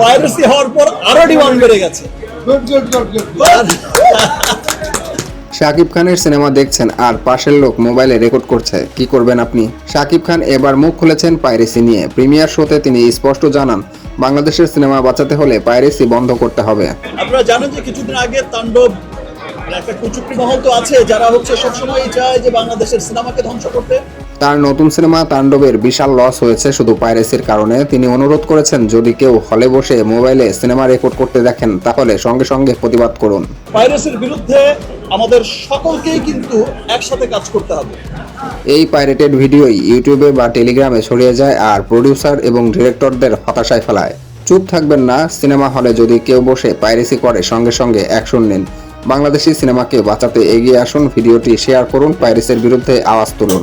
Piracy হওয়ার পর আরও ডিমান্ড বেড়ে গেছে। শাকিব খানের সিনেমা দেখছেন আর পাশের লোক মোবাইলে রেকর্ড করছে। কি করবেন আপনি? শাকিব খান এবার মুখ খুলেছেন পাইরেসি নিয়ে। প্রিমিয়ার শোতে তিনি স্পষ্ট জানান বাংলাদেশের সিনেমা বাঁচাতে হলে পাইরেসি বন্ধ করতে হবে। আপনারা জানেন যে কিছুদিন আগে তাণ্ডব একটা কুচুকরি মহল তো আছে যারা হচ্ছে সবসময় চায় যে বাংলাদেশের সিনেমাকে ধ্বংস করতে। তার নতুন সিনেমা তাণ্ডবের বিশাল লস হয়েছে শুধু পাইরেসির কারণে। তিনি অনুরোধ করেছেন যদি কেউ হলে বসে মোবাইলে সিনেমা রেকর্ড করতে দেখেন তাহলে সঙ্গে সঙ্গে প্রতিবাদ করুন। পাইরেসির বিরুদ্ধে আমাদের সকলকেই কিন্তু একসাথে কাজ করতে হবে। এই পাইরেটেড ভিডিওই ইউটিউবে বা টেলিগ্রামে ছড়িয়ে যায় আর প্রডিউসার এবং ডিরেক্টরদের হতাশায় ফেলায়। চুপ থাকবেন না সিনেমা হলে যদি কেউ বসে পাইরেসি করে সঙ্গে সঙ্গে অ্যাকশন নিন। বাংলাদেশি সিনেমাকে বাঁচাতে এগিয়ে আসুন ভিডিওটি শেয়ার করুন পাইরেসের বিরুদ্ধে আওয়াজ তুলুন।